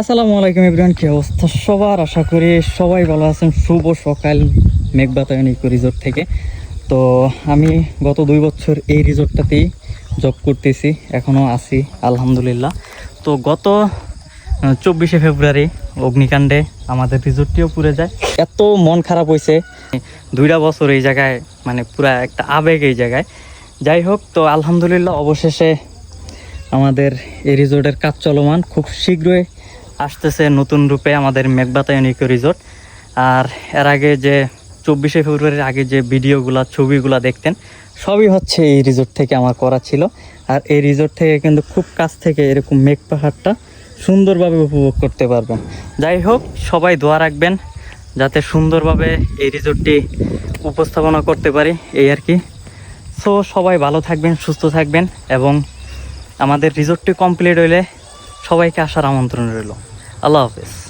আসসালামু আলাইকুম এভরিওয়ান, কি অবস্থা? সবার আশা করি সবাই ভালো আছেন। শুভ সকাল, মেঘবাতায়ন ইকো রিসোর্ট থেকে। তো আমি গত দুই বছর এই রিসোর্টটাতেই জব করতেছি এখনও আছি, আলহামদুলিল্লাহ। তো গত চব্বিশে ফেব্রুয়ারি অগ্নিকাণ্ডে আমাদের রিসোর্টটিও পুড়ে যায়। এত মন খারাপ হয়েছে, দুইটা বছর এই জায়গায় মানে পুরা একটা আবেগ এই জায়গায়। যাই হোক, তো আলহামদুলিল্লাহ অবশেষে আমাদের এই রিসোর্টের কাজ চলমান। খুব শীঘ্রই আসতেছে নতুন রূপে আমাদের মেঘবাতায়ন ইকো রিসোর্ট। আর এর আগে যে চব্বিশে ফেব্রুয়ারির আগে যে ভিডিওগুলো, ছবিগুলো দেখতেন, সবই হচ্ছে এই রিসোর্ট থেকে আমার করা ছিল। আর এই রিসোর্ট থেকে কিন্তু খুব কাছ থেকে এরকম মেঘ পাহাড়টা সুন্দরভাবে উপভোগ করতে পারবেন। যাই হোক, সবাই দোয়া রাখবেন যাতে সুন্দরভাবে এই রিসোর্টটি উপস্থাপনা করতে পারি, এই আর কি। সো, সবাই ভালো থাকবেন, সুস্থ থাকবেন এবং আমাদের রিসোর্টটি কমপ্লিট হইলে সবাইকে আসার আমন্ত্রণ রইল। আল্লাহ হাফেজ